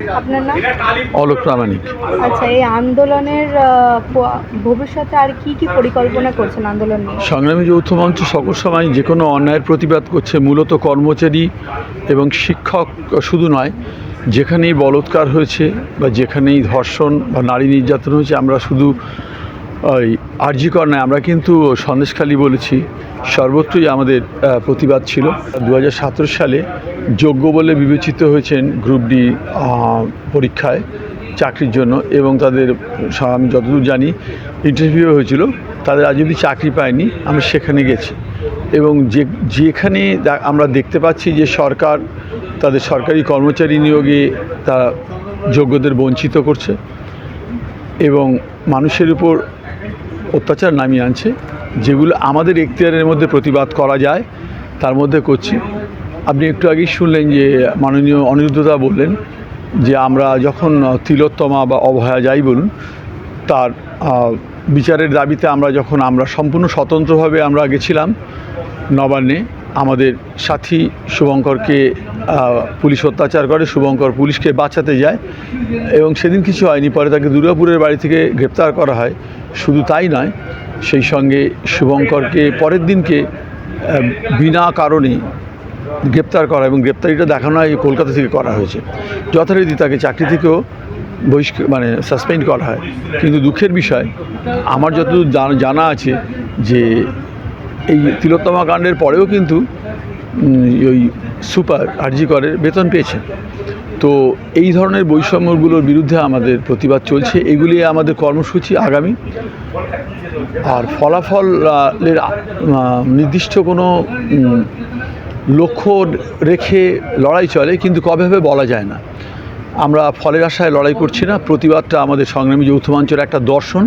আপনার নাম? অলোক প্রামাণিক। আচ্ছা এই আন্দোলনের ভবিষ্যতে আর কি কি পরিকল্পনা করছেন আন্দোলন সংগ্রামী যৌথ মঞ্চ সকল সময় যে কোনো অন্যায়ের প্রতিবাদ করছে মূলত কর্মচারী এবং শিক্ষক শুধু নয় যেখানেই বলৎকার হয়েছে বা যেখানেই ধর্ষণ বা নারী নির্যাতন হয়েছে আমরা শুধু ওই আর্যিকর নয়, আমরা কিন্তু সন্দেশখালি বলেছি। সর্বত্রই আমাদের প্রতিবাদ ছিল। দু হাজার সতেরো সালে যোগ্য বলে বিবেচিত হয়েছেন গ্রুপ ডি পরীক্ষায় চাকরির জন্য এবং তাদের আমি যতদূর জানি ইন্টারভিউ হয়েছিল। তাদের আজ যদি চাকরি পায়নি আমি সেখানে গেছি। এবং যে, যেখানে আমরা দেখতে পাচ্ছি যে সরকার, তাদের সরকারি কর্মচারী নিয়োগে তারা যোগ্যদের বঞ্চিত করছে। এবং মানুষের উপর অত্যাচার নামিয়ে আনছে, যেগুলো আমাদের এখতিয়ারের মধ্যে প্রতিবাদ করা যায়, তার মধ্যে করছি। আপনি একটু আগেই শুনলেন যে মাননীয় অনিরুদ্ধতা বললেন যে আমরা যখন তিলোত্তমা বা অভয়া যাই বলুন, তার বিচারের দাবিতে আমরা যখন আমরা সম্পূর্ণ স্বতন্ত্রভাবে আমরা গেছিলাম নবান্নে আমাদের সাথী শুভঙ্করকে পুলিশ অত্যাচার করে, শুভঙ্কর পুলিশকে বাঁচাতে যায় এবং সেদিন কিছু হয়নি, পরে তাকে দুর্গাপুরের বাড়ি থেকে গ্রেপ্তার করা হয়। শুধু তাই নয়, সেই সঙ্গে শুভঙ্করকে পরের দিনকে বিনা কারণে গ্রেপ্তার করা এবং গ্রেপ্তারিটা দেখানো হয় কলকাতা থেকে করা হয়েছে। যথারীতি তাকে চাকরি থেকেও বহিষ্কার মানে সাসপেন্ড করা হয়। কিন্তু দুঃখের বিষয়, আমার যতদূর জানা- আছে যে এই তিলোত্তমা কাণ্ডের পরেও কিন্তু ওই সুপার আরজি করের বেতন পেয়েছেন তো এই ধরনের বৈষম্যগুলোর বিরুদ্ধে আমাদের প্রতিবাদ চলছে। এগুলি আমাদের কর্মসূচি আগামী। আর ফলাফলের নির্দিষ্ট কোনো লক্ষ্য রেখে লড়াই চলে, কিন্তু কবে হবে বলা যায় না। আমরা ফলের আশায় লড়াই করছি না প্রতিবাদটা আমাদের সংগ্রামী যৌথ মঞ্চের একটা দর্শন।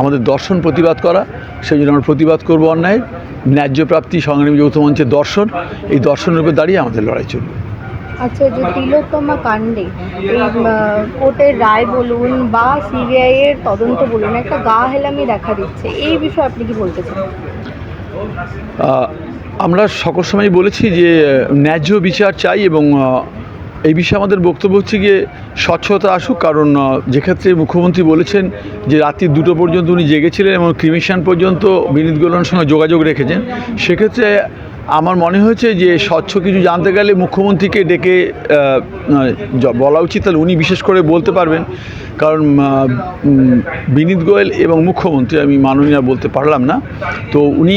আমাদের দর্শন প্রতিবাদ করা সেই জন্য আমরা প্রতিবাদ করব অন্যায়। ন্যায্য প্রাপ্তি সংগ্রামী যৌথ মঞ্চের দর্শন এই দর্শনের উপর দাঁড়িয়ে আমাদের লড়াই চলবে। আচ্ছা যে তিলোত্তমা কাণ্ডে এই কোর্টের রায় বলুন বা সিবিআই এর তদন্ত বলুন একটা গা হেলামি দেখা দিচ্ছে। এই বিষয়ে আপনি কি বলতে চান? আমরা সকল সময় বলেছি যে ন্যায্য বিচার চাই এবং এই বিষয়ে আমাদের বক্তব্য হচ্ছে গিয়ে স্বচ্ছতা আসুক, কারণ যেক্ষেত্রে মুখ্যমন্ত্রী বলেছেন যে রাত্রি দুটো পর্যন্ত উনি জেগেছিলেন এবং ক্রিমিশন পর্যন্ত বিনীত গোলনের সঙ্গে যোগাযোগ রেখেছেন, সেক্ষেত্রে আমার মনে হয়েছে যে স্বচ্ছ কিছু জানতে গেলে মুখ্যমন্ত্রীকে ডেকে বলা উচিত, তাহলে উনি বিশেষ করে বলতে পারবেন। কারণ বিনীত গোয়েল এবং মুখ্যমন্ত্রী, আমি মাননীয় বলতে পারলাম না। তো উনি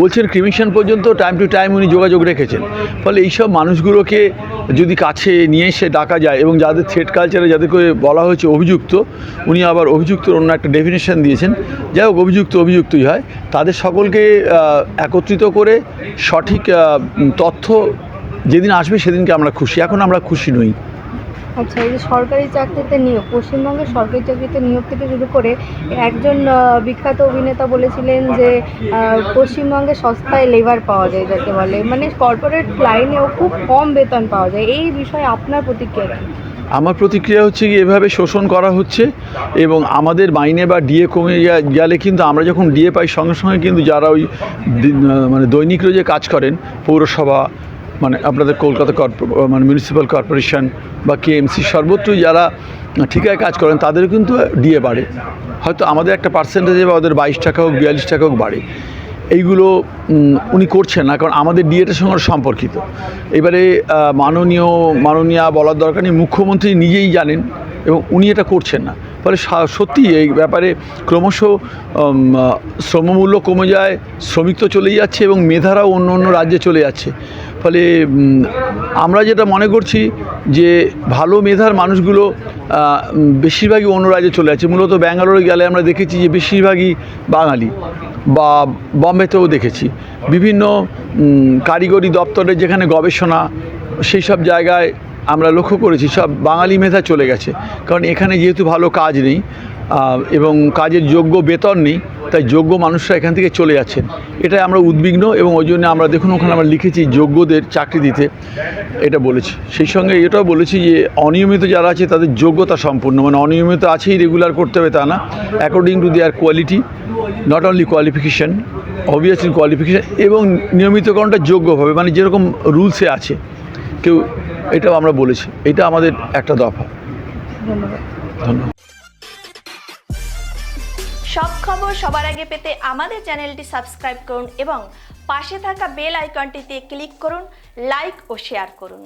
বলছেন ক্রিমিশন পর্যন্ত টাইম টু টাইম উনি যোগাযোগ রেখেছেন। ফলে এইসব মানুষগুলোকে যদি কাছে নিয়ে এসে ডাকা যায় এবং যাদের থ্রেড কালচারে যাদেরকে বলা হয়েছে অভিযুক্ত, উনি আবার অভিযুক্তর অন্য একটা ডেফিনেশন দিয়েছেন। যাই হোক, অভিযুক্ত অভিযুক্তই হয়। তাদের সকলকে একত্রিত করে সঠিক তথ্য যেদিন আসবে সেদিনকে আমরা খুশি। এখন আমরা খুশি নই। আচ্ছা এই যে সরকারি চাকরিতে নিয়োগ পশ্চিমবঙ্গের সরকারি চাকরিতে নিয়োগ থেকে শুরু করে একজন বিখ্যাত অভিনেতা বলেছিলেন যে পশ্চিমবঙ্গে সস্তায় লেবার পাওয়া যায় যাকে বলে। মানে কর্পোরেট লাইনেও খুব কম বেতন পাওয়া যায়। এই বিষয়ে আপনার প্রতিক্রিয়া আমার প্রতিক্রিয়া হচ্ছে কি, এভাবে শোষণ করা হচ্ছে এবং আমাদের মাইনে বা ডিএ কমে গেলে- কিন্তু আমরা যখন ডিএ পাই, সঙ্গে সঙ্গে কিন্তু যারা ওই মানে দৈনিক রোজে কাজ করেন, পৌরসভা মানে আপনাদের কলকাতা মানে মিউনিসিপ্যাল কর্পোরেশন বা কেএমসি, সর্বত্রই যারা ঠিকায় কাজ করেন, তাদের কিন্তু ডিএ বাড়ে। হয়তো আমাদের একটা পার্সেন্টেজে বা ওদের বাইশ টাকা হোক, বিয়াল্লিশ টাকা হোক বাড়ে। এইগুলো উনি করছেন না, কারণ আমাদের ডিএটার সঙ্গে সম্পর্কিত। এবারে মাননীয়, মাননীয়া বলার দরকার নেই, মুখ্যমন্ত্রী নিজেই জানেন এবং উনি এটা করছেন না। ফলে সত্যি এই ব্যাপারে ক্রমশ শ্রমমূল্য কমে যায়, শ্রমিক তো চলেই যাচ্ছে এবং মেধারাও অন্য অন্য রাজ্যে চলে যাচ্ছে। ফলে আমরা যেটা মনে করছি যে ভালো মেধার মানুষগুলো বেশিরভাগই অন্য রাজ্যে চলে যাচ্ছে। মূলত ব্যাঙ্গালোরে গেলে আমরা দেখেছি যে বেশিরভাগই বাঙালি বা বম্বেতেও দেখেছি। বিভিন্ন কারিগরি দপ্তরে যেখানে গবেষণা, সেই সব জায়গায় আমরা লক্ষ্য করেছি, সব বাঙালি মেধা চলে গেছে। কারণ এখানে যেহেতু ভালো কাজ নেই এবং কাজের যোগ্য বেতন নেই, তাই যোগ্য মানুষরা এখান থেকে চলে যাচ্ছেন। এটাই আমরা উদ্বিগ্ন এবং ওই জন্য আমরা দেখুন ওখানে আমরা লিখেছি যোগ্যদের চাকরি দিতে। এটা বলেছি। সেই সঙ্গে এটাও বলেছি যে, অনিয়মিত যারা আছে তাদের যোগ্যতা সম্পূর্ণ। মানে অনিয়মিত আছেই রেগুলার করতে হবে তা না। According to their quality not only qualification obviously qualification এবং নিয়মিতকরণটা যোগ্যভাবে। মানে যেরকম রুলসে আছে। কেউ এটাও আমরা বলেছি। এটা আমাদের একটা দফা। ধন্যবাদ। ধন্যবাদ। সব খবর সবার আগে পেতে আমাদের চ্যানেলটি সাবস্ক্রাইব করুন এবং পাশে থাকা বেল আইকনটিতে ক্লিক করুন লাইক ও শেয়ার করুন।